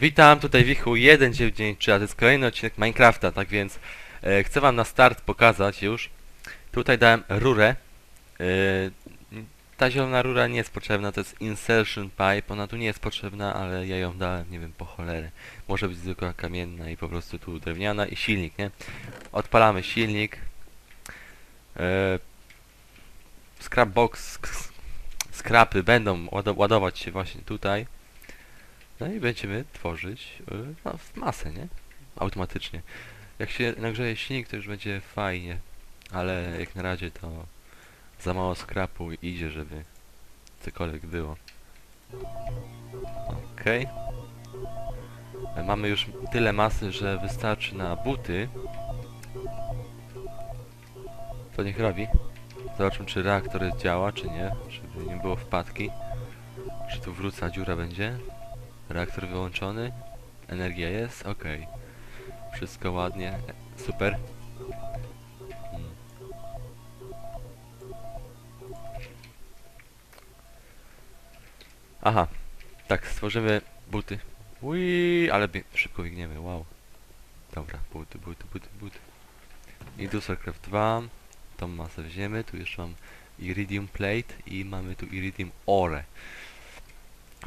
Witam, tutaj Wichu 193, a to jest kolejny odcinek Minecrafta, tak więc e, chcę wam na start pokazać już. Tutaj dałem rurę. E, ta zielona rura nie jest potrzebna, to jest insertion pipe, ona tu nie jest potrzebna, ale ja ją dałem, nie wiem, po cholery. Może być zwykła kamienna i po prostu tu drewniana i silnik, nie? Odpalamy silnik. E, scrapbox, sk- skrapy będą łado- ładować się właśnie tutaj. No i będziemy tworzyć y, no, w masę, nie? Automatycznie. Jak się nagrzeje silnik, to już będzie fajnie, ale jak na razie to za mało skrapu idzie, żeby cokolwiek było. Okej. E, Mamy już tyle masy, że wystarczy na buty. To niech robi. Zobaczmy, czy reaktor działa, czy nie, żeby nie było wpadki. Czy tu wróca dziura będzie? Reaktor wyłączony. Energia jest, ok. Wszystko ładnie, super. Aha, tak, stworzymy buty. Ui, ale szybko biegniemy, wow. Dobra, buty, buty, buty, buty. Industrialcraft 2. Tą masę weźmiemy, tu jeszcze mam Iridium Plate i mamy tu Iridium Ore.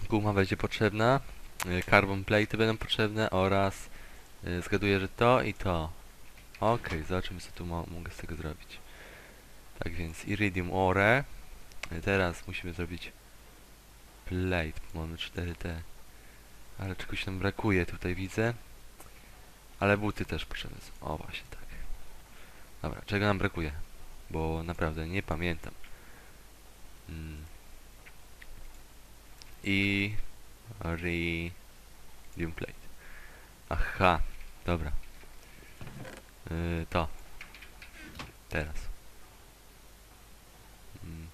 Guma będzie potrzebna, y, carbon plate będą potrzebne oraz y, zgaduję, że to i to. Okej, zobaczymy co tu mo mogę z tego zrobić. Tak więc iridium ore. Y, Teraz musimy zrobić plate, mamy 4T. Ale czegoś nam brakuje tutaj widzę. Ale buty też potrzebne są. O właśnie tak. Dobra, czego nam brakuje? Bo naprawdę nie pamiętam. Mm i Iridium Plate. Aha, dobra. Yy, to. Teraz. Mm.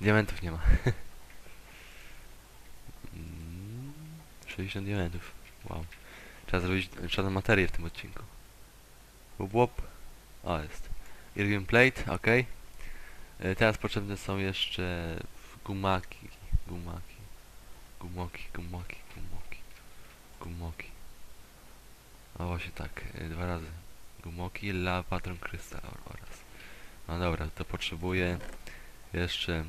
Diamentów nie ma. Mm, 60 diamentów. Wow. Trzeba zrobić czarną materię w tym odcinku. Łop, łop. O, jest. Iridium Plate, okej. E, Teraz potrzebne są jeszcze gumaki, gumaki, gumoki, gumoki, gumoki, gumoki. A właśnie tak, e, dwa razy. Gumoki, la, patron, krystal or- oraz. No dobra, to potrzebuję jeszcze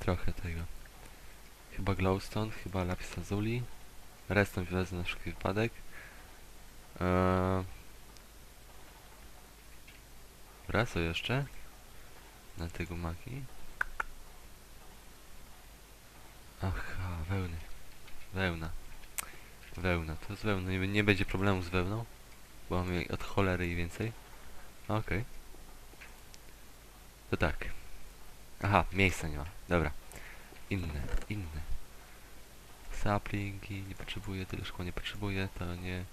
trochę tego. Chyba glowstone, chyba lapis lazuli. Resztę wezmę na wszelki wypadek. Eee... Dobra, co jeszcze? Na te gumaki. Aha, wełny. Wełna. Wełna, to z wełną. Nie, nie będzie problemu z wełną, bo mamy jej od cholery i więcej. Okej. To tak. Aha, miejsca nie ma. Dobra. Inne, inne. Saplingi, nie potrzebuję, tyle szkła nie potrzebuję, to nie...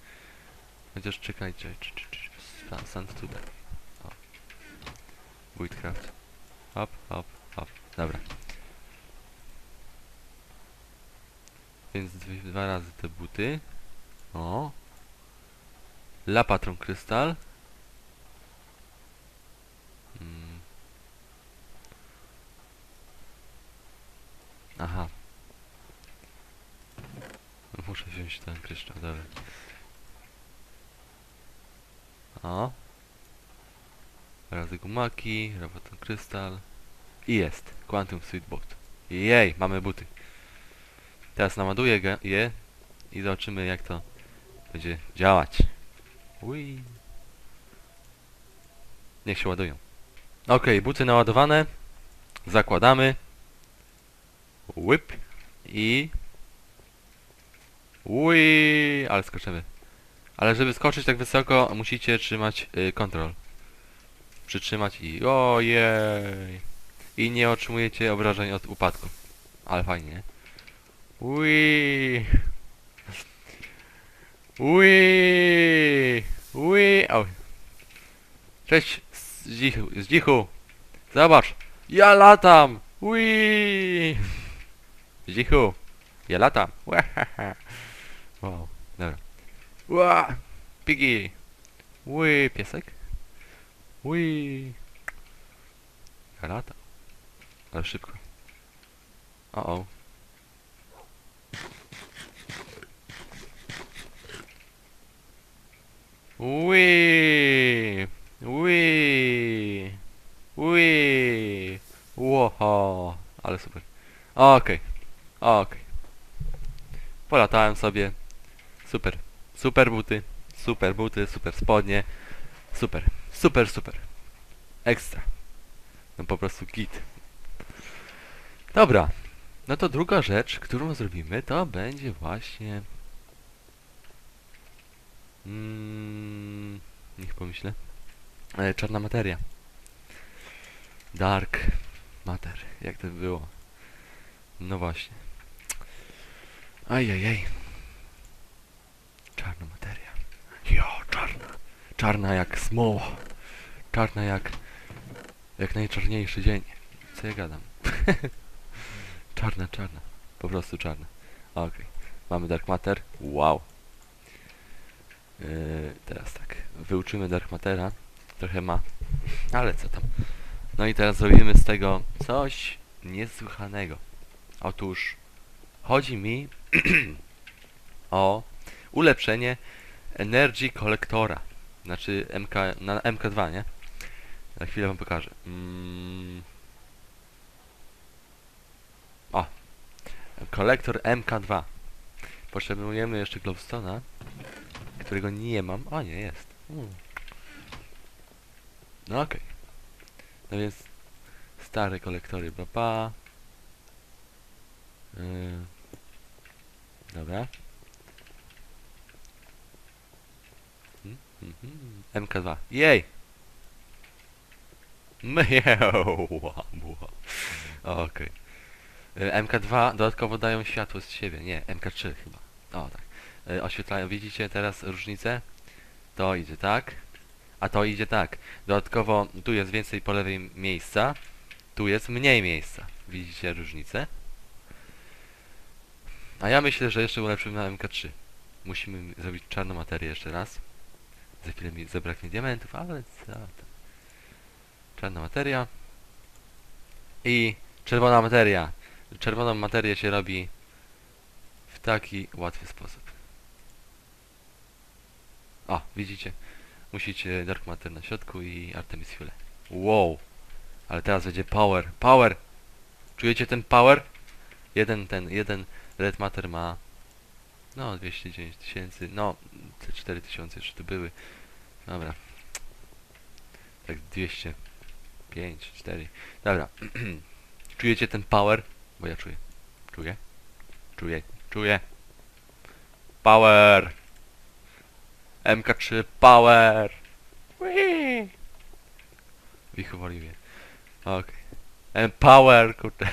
Chociaż czekajcie, czy, czy, czy, sa- sand tutaj. O. Hop, hop, hop. Dobra. Więc dwa razy te buty. O. Lapatron krystal. Mm. Aha. Muszę wziąć ten kryształ, dobra. O. Razy gumaki, robotą krystal. I jest. Quantum Sweetbot. Jej, mamy buty. Teraz naładuję ge- je i zobaczymy jak to będzie działać. Ui. Niech się ładują. Okej, buty naładowane. Zakładamy. Whip. I... Ui, ale skoczymy. Ale żeby skoczyć tak wysoko, musicie trzymać y, kontrol przytrzymać i ojej i nie otrzymujecie obrażeń od upadku ale fajnie nie? Ui. Ui. Ui. Oj. Cześć Zdzichu, Zdzichu. Zobacz. Ja latam. Ui. Zdzichu. Ja latam. Wow. Dobra. Ła. Pigi. Ui. Piesek. Ui. Granata. Ale szybko. O, o. Ui. Ui. Ui. Łoho. Ale super. Okej. Okay. Okej. Okay. Polatałem sobie. Super. Super buty. Super buty, super spodnie. Super super, super. Ekstra. No po prostu git. Dobra. No to druga rzecz, którą zrobimy, to będzie właśnie... Mm, niech pomyślę. E, czarna materia. Dark matter. Jak to by było? No właśnie. Ajajaj. Czarna materia. Jo, czarna. Czarna jak smoła. Czarna jak... Jak najczarniejszy dzień. Co ja gadam? czarna, czarna. Po prostu czarna. Okej. Mamy Dark Matter. Wow. Yy, teraz tak. Wyuczymy Dark Matera. Trochę ma. Ale co tam. No i teraz zrobimy z tego coś niesłychanego. Otóż chodzi mi o ulepszenie Energy Collectora. Znaczy MK, na MK2, nie? Za chwilę wam pokażę. Mm. O. Kolektor MK2. Potrzebujemy jeszcze Glowstone'a, którego nie mam. O, nie jest. Mm. No okej. No więc stare kolektory baba. Yy. Dobra. Mm, mhm. MK2. Jej! Mjau. Okej. Y, MK2 dodatkowo dają światło z siebie. Nie, MK3 chyba. O tak. Y, Oświetlają. Widzicie teraz różnicę? To idzie tak. A to idzie tak. Dodatkowo tu jest więcej po lewej miejsca. Tu jest mniej miejsca. Widzicie różnicę? A ja myślę, że jeszcze ulepszymy na MK3. Musimy zrobić czarną materię jeszcze raz. Za chwilę mi zabraknie diamentów, ale co tam. Czarna materia. I czerwona materia. Czerwoną materię się robi w taki łatwy sposób. O, widzicie? Musicie Dark Matter na środku i Artemis Fuel. Wow! Ale teraz będzie power. Power! Czujecie ten power? Jeden ten, jeden Red Matter ma no 209 tysięcy, no te 4000 jeszcze tu były. Dobra. Tak 205, 4. Dobra. Czujecie ten power? Bo ja czuję. Czuję? Czuję, czuję. Power! MK3 Power! Whee! Wichowali mnie. Okej. Okay. Power, kurde.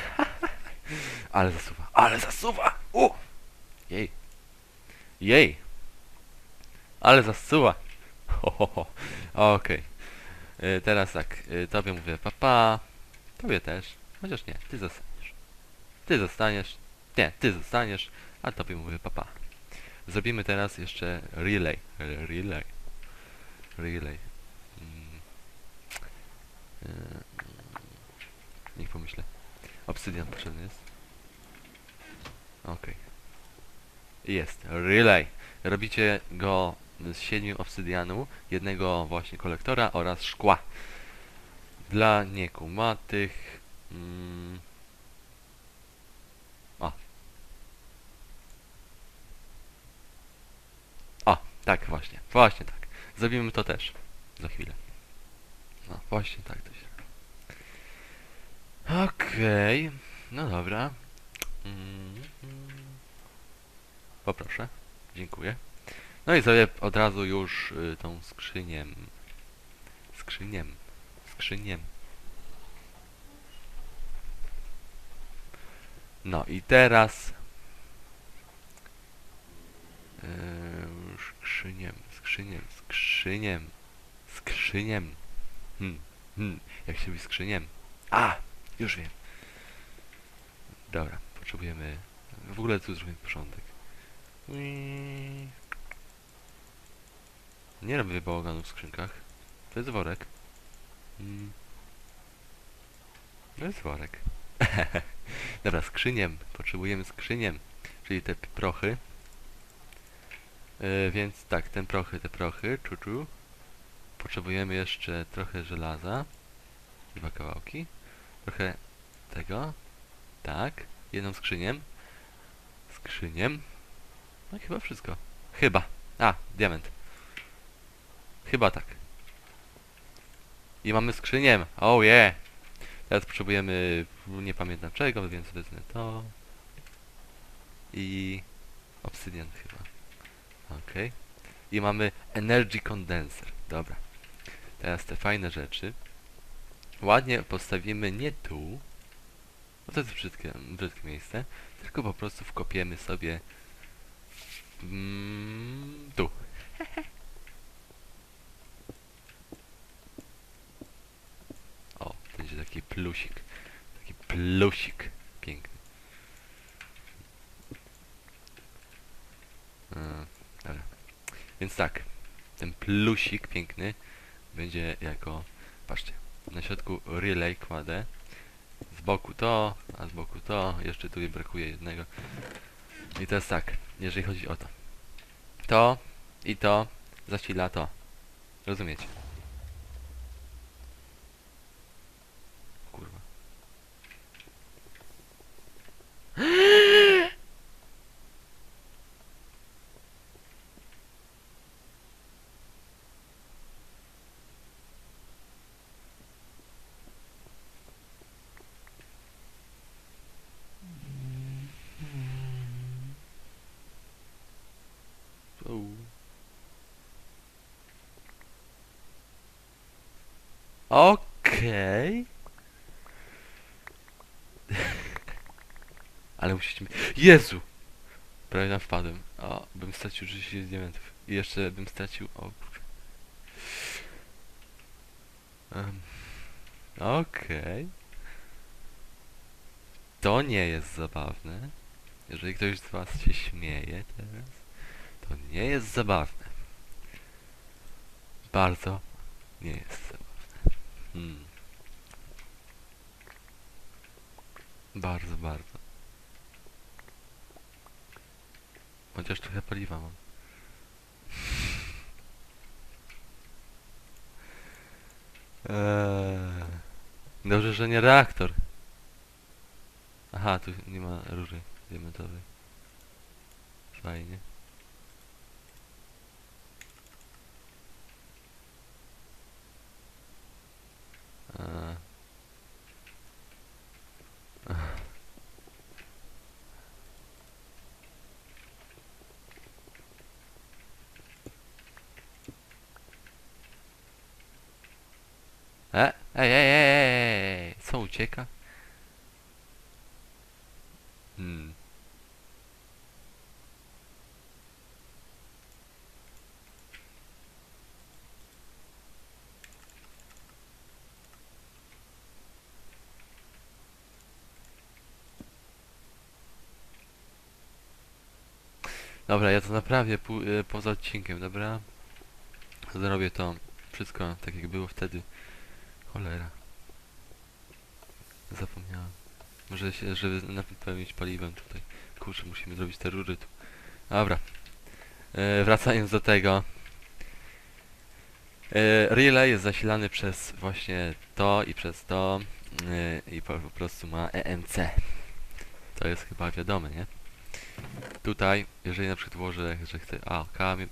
ale zasuwa, ale zasuwa! U! Jej. Jej! Ale zasuwa! Ho, ho, ho. Okej. Y, Teraz tak, y, tobie mówię papa, tobie też, chociaż nie, ty zostaniesz. Ty zostaniesz, nie, ty zostaniesz, a tobie mówię papa. Zrobimy teraz jeszcze relay. Re- Relay. Relay. Mm. Y, Niech pomyślę. Obsydian potrzebny jest. Okej. Jest. Relay. Robicie go z siedmiu obsydianu, jednego właśnie kolektora oraz szkła. Dla niekumatych... Mm, o. O, tak właśnie. Właśnie tak. Zrobimy to też. Za chwilę. No, właśnie tak to się Okej. No dobra. Mm. Poproszę. Dziękuję. No i zrobię od razu już y, tą skrzynię. Skrzyniem. Skrzyniem. No i teraz... Yy, skrzyniem, skrzyniem, skrzyniem, skrzyniem. Hmm, hmm, jak się mówi skrzyniem? A, już wiem. Dobra, potrzebujemy... W ogóle tu zrobimy porządek. Ui. Nie robię bałaganu w skrzynkach. To jest worek. Mm. To jest worek. Dobra, skrzyniem. Potrzebujemy skrzyniem. Czyli te prochy. Yy, więc tak, ten prochy, te prochy, czuczu. Potrzebujemy jeszcze trochę żelaza. Dwa kawałki. Trochę tego. Tak. Jedną skrzynię. Skrzynię. No chyba wszystko. Chyba. A, diament. Chyba tak. I mamy skrzynię. Oh yeah. Teraz potrzebujemy nie pamiętam czego, więc wezmę to. I obsydian chyba. Okej. I mamy energy condenser. Dobra. Teraz te fajne rzeczy. Ładnie postawimy nie tu. Bo to jest brzydkie, brzydkie miejsce. Tylko po prostu wkopiemy sobie mm, tu. O, będzie taki plusik. Taki plusik. Piękny. E, dobra. Więc tak. Ten plusik piękny będzie jako... Patrzcie. Na środku relay kładę. Z boku to, a z boku to. Jeszcze tu mi brakuje jednego. I teraz tak. Jeżeli chodzi o to. To i to zasila to. Rozumiecie? Kurwa. Uuu. Okej. Ale musicie mi... Jezu! Prawie tam wpadłem. O, bym stracił 30 diamentów. I jeszcze bym stracił... O kurczę. Em, Okej. To nie jest zabawne. Jeżeli ktoś z was się śmieje teraz, to nie jest zabawne. Bardzo nie jest zabawne. Hmm. Bardzo, bardzo. Chociaż trochę paliwa mam. Eee. Dobrze, że nie reaktor. Aha, tu nie ma rury diamentowej. Fajnie. Ucieka? Hmm. Dobra, ja to naprawię e, poza odcinkiem, dobra? Zrobię to wszystko tak jak było wtedy. Cholera. Zapomniałem. Może się, żeby napełnić paliwem tutaj. Kurczę, musimy zrobić te rury tu. Dobra. E, wracając do tego. E, relay jest zasilany przez właśnie to i przez to. E, I po, po prostu ma EMC. To jest chyba wiadome, nie? Tutaj, jeżeli na przykład włożę, że chcę... A, kamień...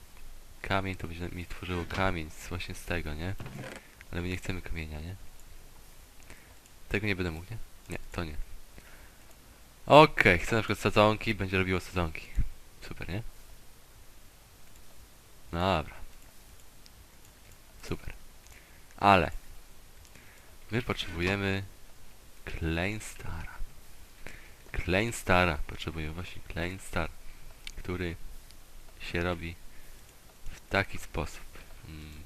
Kamień to będzie mi tworzyło kamień właśnie z tego, nie? Ale my nie chcemy kamienia, nie? Tego nie będę mógł, nie? Nie, to nie. Okej, chcę na przykład sadzonki, będzie robiło sadzonki. Super, nie? Dobra. Super. Ale my potrzebujemy Kleinstara. Kleinstara. Potrzebujemy właśnie Kleinstar, który się robi w taki sposób. Mm.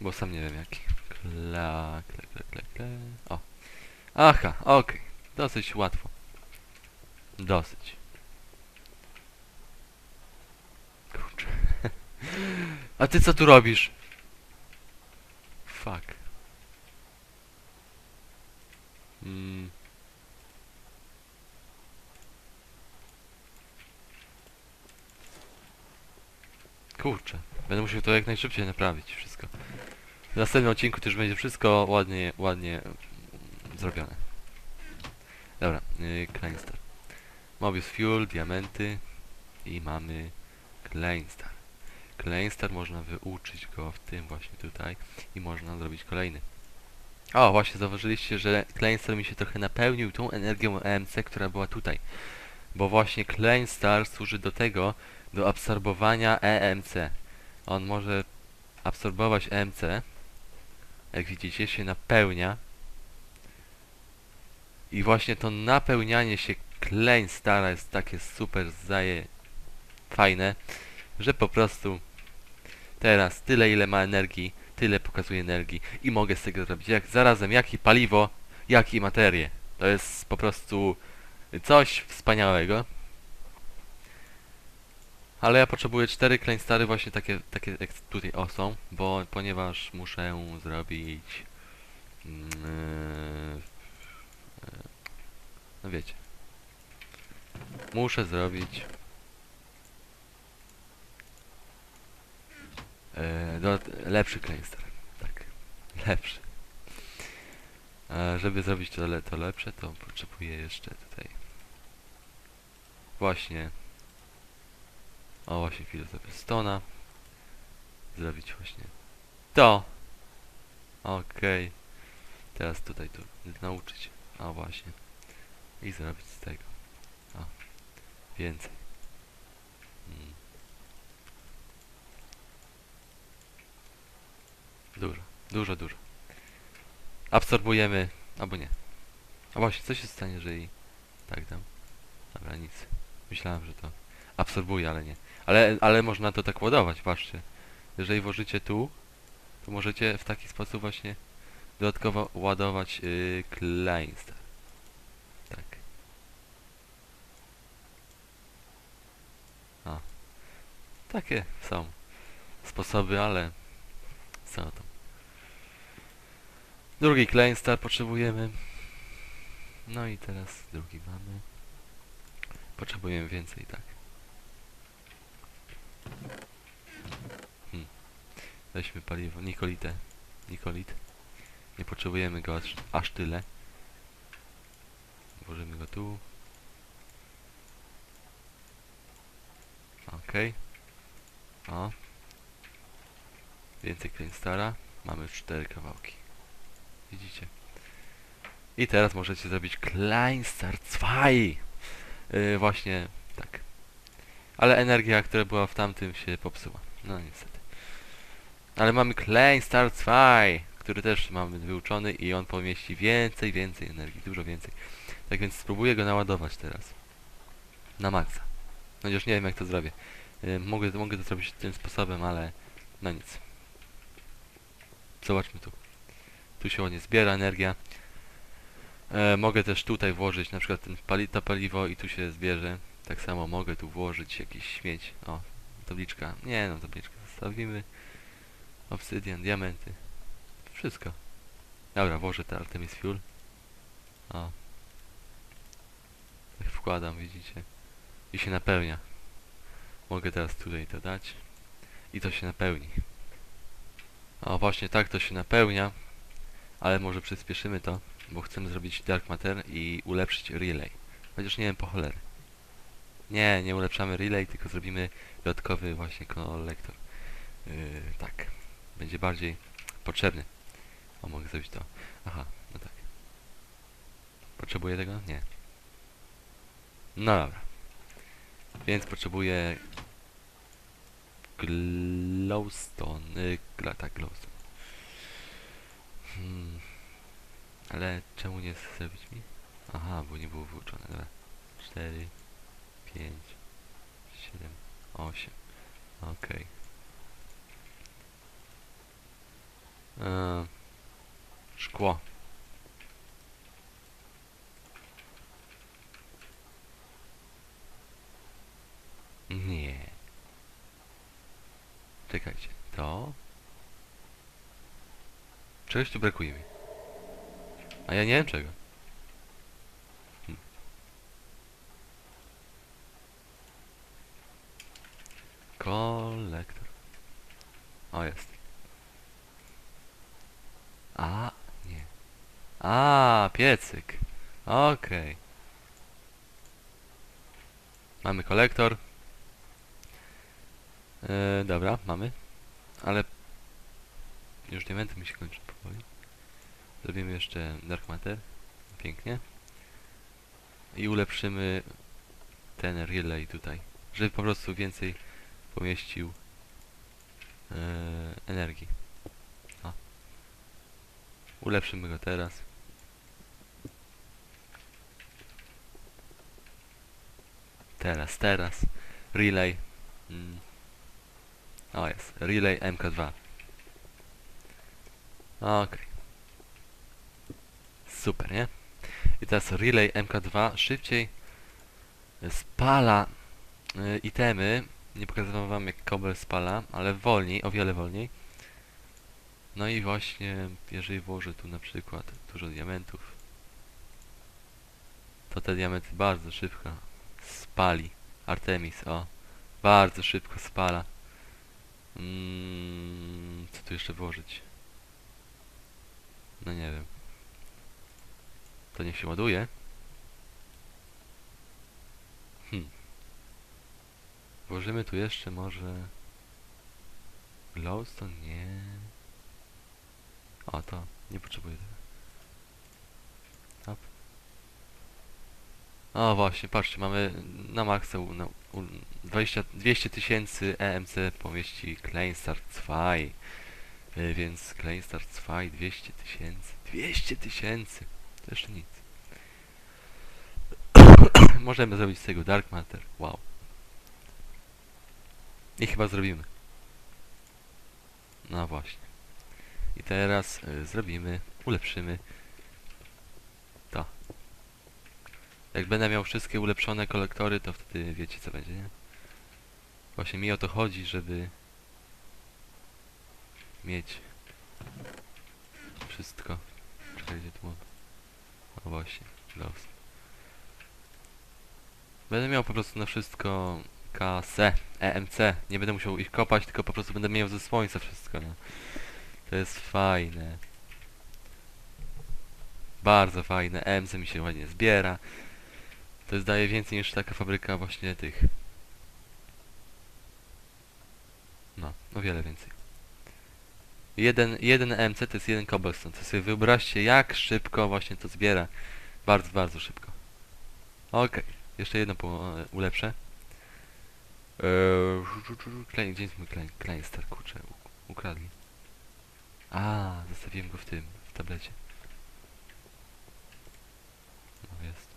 Bo sam nie wiem jaki. Kla, kle, kle, kle, kle. O. Aha, okej. Dosyć łatwo. Dosyć. Kurczę. A ty co tu robisz? Fuck. Mm. Kurczę. Będę musiał to jak najszybciej naprawić wszystko. W następnym odcinku też będzie wszystko ładnie, ładnie zrobione. Dobra, yy, Kleinstar. Mobius Fuel, diamenty i mamy Kleinstar. Kleinstar można wyuczyć go w tym właśnie tutaj i można zrobić kolejny. O, właśnie zauważyliście, że Kleinstar mi się trochę napełnił tą energią EMC, która była tutaj. Bo właśnie Kleinstar służy do tego, do absorbowania EMC. On może absorbować EMC. Jak widzicie, się napełnia. I właśnie to napełnianie się Kleinstara jest takie super zaje fajne, że po prostu teraz tyle ile ma energii, tyle pokazuje energii i mogę z tego zrobić jak zarazem jak i paliwo, jak i materię. To jest po prostu coś wspaniałego. Ale ja potrzebuję cztery Kleinstary właśnie takie, takie jak tutaj o są, bo ponieważ muszę zrobić yy, no wiecie. Muszę zrobić yy, do, lepszy Kleinstar. Tak. Lepszy. A żeby zrobić to, le, to lepsze, to potrzebuję jeszcze tutaj właśnie o właśnie filozofię Stona. Zrobić właśnie to. Okej. Teraz tutaj to nauczyć. A właśnie. I zrobić z tego. O więcej. Mm. dużo dużo dużo. Absorbujemy albo nie. A właśnie co się stanie jeżeli tak dam? Dobra nic. Myślałem że to absorbuje ale nie ale, ale można to tak ładować, patrzcie. Jeżeli włożycie tu, to możecie w taki sposób właśnie dodatkowo ładować yy. Tak. Takie są sposoby, ale co tam. Drugi Kleinstar potrzebujemy. No i teraz drugi mamy. Potrzebujemy więcej, tak. Weźmy paliwo. Nikolitę. Nikolit. Nie potrzebujemy go aż, aż tyle. Włożymy go tu. Okej. O. Więcej Kleinstara. Mamy już cztery kawałki. Widzicie? I teraz możecie zrobić Kleinstar 2. Yy, właśnie tak. Ale energia, która była w tamtym się popsuła. No niestety. Ale mamy Klein Star 2, który też mamy wyuczony i on pomieści więcej, więcej energii, dużo więcej. Tak więc spróbuję go naładować teraz. Na maksa. No już nie wiem jak to zrobię. Yy, mogę, mogę to zrobić tym sposobem, ale no nic. Zobaczmy tu. Tu się ładnie zbiera energia. E, mogę też tutaj włożyć na przykład ten pali to paliwo i tu się zbierze. Tak samo mogę tu włożyć jakiś śmieć. O, tabliczka. Nie no, tabliczkę zostawimy. Obsydian, diamenty. Wszystko. Dobra, włożę te Artemis Fuel. O. Tak wkładam, widzicie. I się napełnia. Mogę teraz tutaj to dać. I to się napełni. O, właśnie tak to się napełnia. Ale może przyspieszymy to, bo chcemy zrobić Dark Matter i ulepszyć relay. Chociaż nie wiem po cholery. Nie, nie ulepszamy relay, tylko zrobimy dodatkowy właśnie kolektor. Yy, tak. Będzie bardziej potrzebny. O, mogę zrobić to. Aha, no tak. Potrzebuję tego? Nie. No dobra. Więc potrzebuję glowstone. Gla, tak, glowstone. Hmm. Ale czemu nie zrobić mi? Aha, bo nie było wyuczone. Dobra. 4 5 7 8 Okej. Eee, Szkło. Nie. Czekajcie. To? Czegoś tu brakuje mi. A ja nie wiem czego. Hmm. Kolektor. O, jest. A, nie. A, piecyk. Okej. Mamy kolektor. Yy, dobra, mamy. Ale już diamenty mi się kończą powoli. Zrobimy jeszcze Dark Matter. Pięknie. I ulepszymy ten relay tutaj. Żeby po prostu więcej pomieścił yy, energii. Ulepszymy go teraz. Teraz, teraz. Relay. Mm. O jest, relay MK2. Okej. Super, nie? I teraz relay MK2 szybciej spala y, itemy. Nie pokazywałem wam jak Cobble spala, ale wolniej, o wiele wolniej. No i właśnie, jeżeli włożę tu na przykład dużo diamentów, to te diamenty bardzo szybko spali. Artemis, o. Bardzo szybko spala. Mm, co tu jeszcze włożyć? No nie wiem. To niech się ładuje. Hmm. Włożymy tu jeszcze może... Glowstone? Nie. O, to. Nie potrzebuję tego. O, właśnie, patrzcie, mamy na maksa na, u, 20, 200 tysięcy EMC powieści Kleinstar 2. Y, Więc Kleinstar 2 200 tysięcy. 200 tysięcy! To jeszcze nic. Możemy zrobić z tego Dark Matter. Wow. I chyba zrobimy. No właśnie. I teraz y, zrobimy, ulepszymy to. Jak będę miał wszystkie ulepszone kolektory, to wtedy wiecie co będzie, nie? Właśnie mi o to chodzi, żeby mieć wszystko. Czekaj, gdzie tu mam? O właśnie, los. Będę miał po prostu na wszystko kasę, EMC. Nie będę musiał ich kopać, tylko po prostu będę miał ze słońca wszystko, no. To jest fajne. Bardzo fajne. EMC mi się ładnie zbiera. To jest daje więcej niż taka fabryka właśnie tych. No, o wiele więcej. Jeden, jeden EMC to jest jeden cobblestone. To sobie wyobraźcie jak szybko właśnie to zbiera. Bardzo, bardzo szybko. Okej. Jeszcze jedno e, ulepszę. Eee, Klein, gdzie jest mój kurczę, ukradli. A, zostawiłem go w tym, w tablecie. No jest.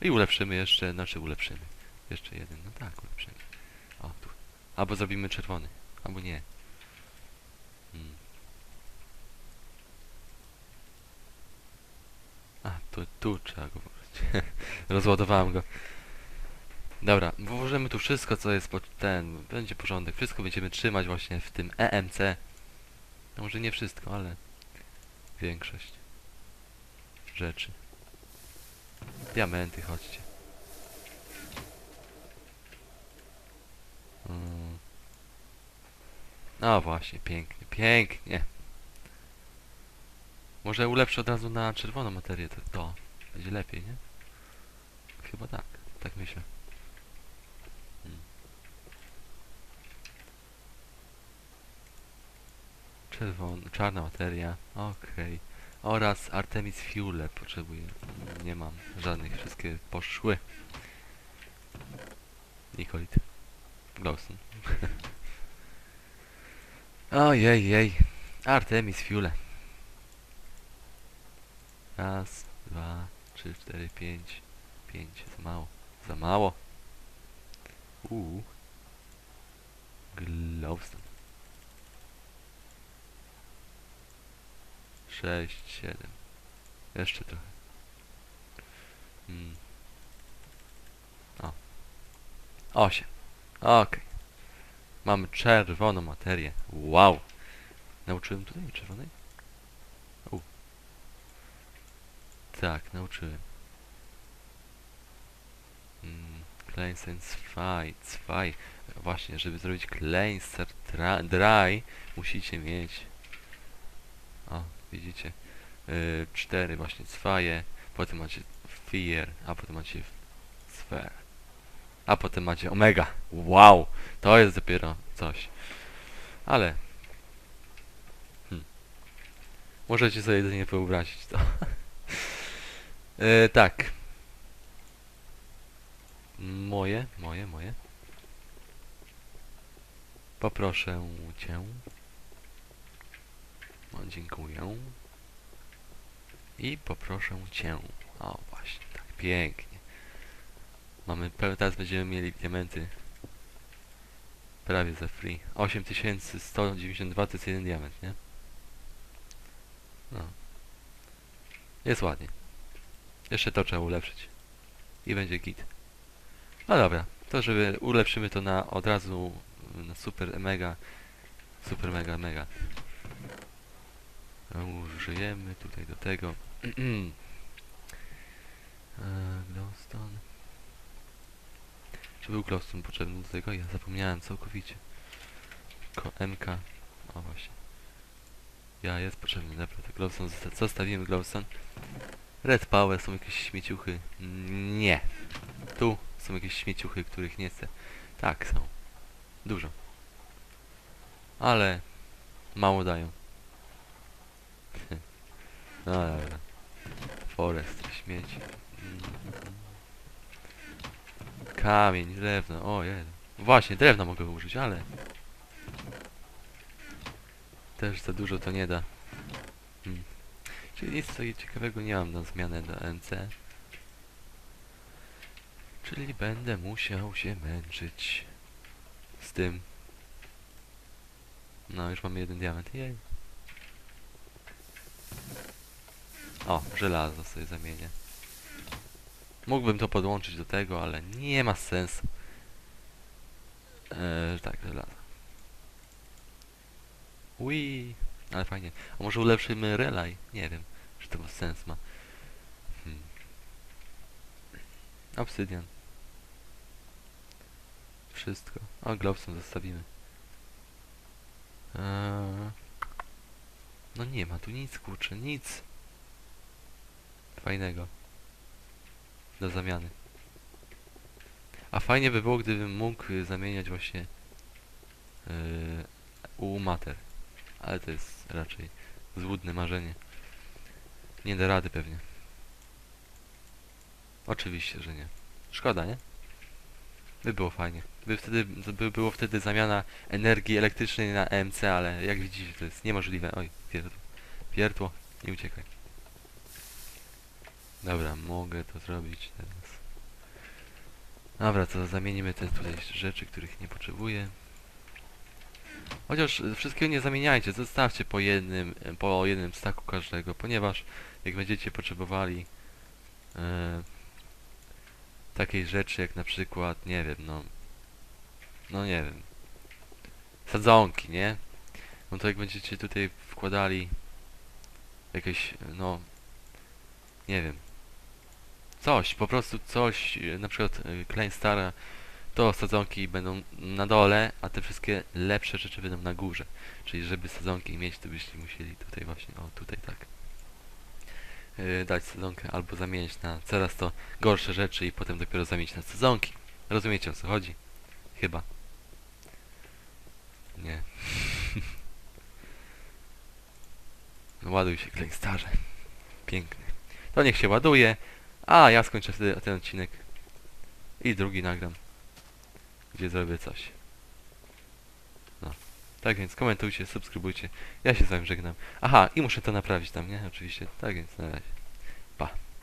I ulepszymy jeszcze, znaczy ulepszymy. Jeszcze jeden, no tak, ulepszymy. O, tu. Albo zrobimy czerwony, albo nie. Hmm. A, tu, tu trzeba go. Rozładowałem go. Dobra, włożymy tu wszystko, co jest pod ten. Będzie porządek. Wszystko będziemy trzymać właśnie w tym EMC. No może nie wszystko, ale większość rzeczy. Diamenty, chodźcie. No właśnie, pięknie, pięknie. Może ulepszę od razu na czerwoną materię, to, to będzie lepiej, nie? Chyba tak, tak myślę. Czerwona, czarna materia, okej. Oraz Artemis Fuel potrzebuję. Nie mam żadnych, wszystkie poszły. Nikolit. Glowstone. Ojej, jej. Artemis Fuel. Raz, dwa, trzy, cztery, pięć. Pięć, za mało. Za mało. Uuu. Glowstone. Sześć, siedem. Jeszcze trochę. Hmm. O. Osiem. Okej. Mamy czerwoną materię. Wow. Nauczyłem tutaj czerwonej? U. Tak, nauczyłem. Mm, Kleinstein 2, 2. Właśnie, żeby zrobić Kleinster Dry, musicie mieć... O, widzicie? Yy, cztery właśnie cwaje, potem macie Fear, a potem macie Sphere. A potem macie Omega. Wow! To jest dopiero coś. Ale... Hmm. Możecie sobie jedynie wyobrazić to. yy, tak. Moje, moje, moje. Poproszę cię. Dziękuję. I poproszę cię. O, właśnie, tak, pięknie. Mamy, teraz będziemy mieli diamenty prawie za free. 8192 to jest jeden diament, nie? No. Jest ładnie. Jeszcze to trzeba ulepszyć. I będzie git. No dobra, to żeby ulepszymy to na od razu na super mega super mega mega użyjemy tutaj do tego. E, glowstone. Czy był glowstone potrzebny do tego? Ja zapomniałem całkowicie. Ko MK o właśnie. Ja jest potrzebny, to glowstone zosta zostawimy glowstone. Red power są jakieś śmieciuchy? Nie. Tu są jakieś śmieciuchy, których nie chcę. Tak są. Dużo. Ale mało dają. no dobra. Forest, śmieć. Mm. Kamień, drewno, o jeden. Właśnie, drewna mogę użyć, ale... Też za dużo to nie da. Hmm. Czyli nic tutaj ciekawego nie mam na zmianę do MC. Czyli będę musiał się męczyć z tym. No, już mamy jeden diament. Jej. O, żelazo sobie zamienię. Mógłbym to podłączyć do tego, ale nie ma sensu. Eee, tak, żelazo. Ui, ale fajnie. A może ulepszymy relay? Nie wiem, czy to sens ma. Hmm. Obsydian. Wszystko. O, glowstone zostawimy. Eee, no nie ma tu nic, kurczę, nic. Fajnego. Do zamiany. A fajnie by było, gdybym mógł y, zamieniać właśnie yy, u mater. Ale to jest raczej złudne marzenie. Nie da rady pewnie. Oczywiście, że nie. Szkoda, nie? By było fajnie. By wtedy by było wtedy zamiana energii elektrycznej na EMC, ale jak widzicie to jest niemożliwe. Oj, wiertło. Wiertło, nie uciekaj. Dobra, mogę to zrobić teraz. Dobra, to zamienimy te tutaj rzeczy, których nie potrzebuję. Chociaż wszystkiego nie zamieniajcie, zostawcie po jednym, po jednym staku każdego, ponieważ jak będziecie potrzebowali e, takiej rzeczy jak na przykład, nie wiem, no no nie wiem sadzonki, nie? No to jak będziecie tutaj wkładali jakieś, no nie wiem coś, po prostu coś, e, na przykład e, Klein Stara to sadzonki będą na dole, a te wszystkie lepsze rzeczy będą na górze. Czyli żeby sadzonki mieć, to byście musieli tutaj właśnie, o tutaj tak yy, dać sadzonkę albo zamienić na coraz to gorsze rzeczy i potem dopiero zamienić na sadzonki. Rozumiecie o co chodzi? Chyba. Nie. Ładuj się Klein Starze. Piękny. To niech się ładuje, a ja skończę wtedy ten odcinek i drugi nagram gdzie zrobię coś. No. Tak więc komentujcie, subskrybujcie. Ja się z wami żegnam. Aha, i muszę to naprawić tam, nie? Oczywiście. Tak więc na razie. Pa.